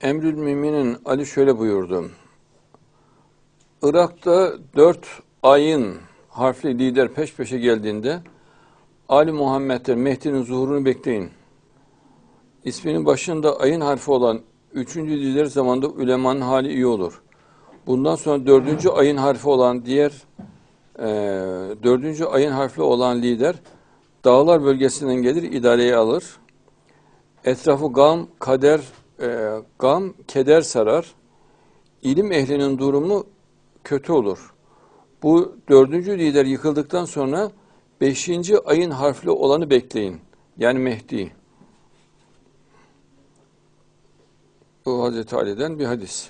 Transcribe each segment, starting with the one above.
Emrül Müminin Ali şöyle buyurdu. Irak'ta dört ayın harfli lider peş peşe geldiğinde Ali Muhammed'ler Mehdi'nin zuhurunu bekleyin. İsminin başında ayın harfi olan üçüncü lider zamanda ülemanın hali iyi olur. Bundan sonra dördüncü ayın harfi olan diğer e, dördüncü ayın harfli olan lider dağlar bölgesinden gelir idareyi alır. Etrafı gam, kader, e, gam, keder sarar. İlim ehlinin durumu kötü olur. Bu dördüncü lider yıkıldıktan sonra beşinci ayın harfli olanı bekleyin. Yani Mehdi. Bu Hazreti Ali'den bir hadis.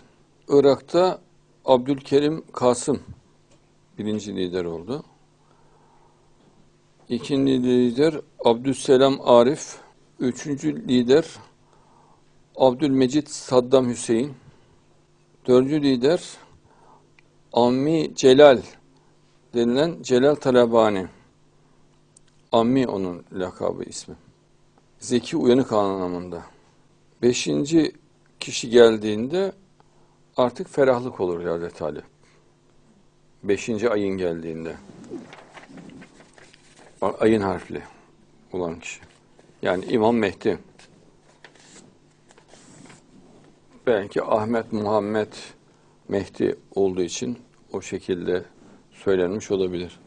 Irak'ta Abdülkerim Kasım birinci lider oldu. İkinci lider Abdüsselam Arif. Üçüncü lider Abdülmecit Saddam Hüseyin. Dördüncü lider Ammi Celal denilen Celal Talabani. Ammi onun lakabı ismi. Zeki uyanık anlamında. Beşinci kişi geldiğinde artık ferahlık olur Hazreti Ali. Beşinci ayın geldiğinde. Ayın harfli olan kişi. Yani İmam Mehdi. Belki Ahmet Muhammed Mehdi olduğu için o şekilde söylenmiş olabilir.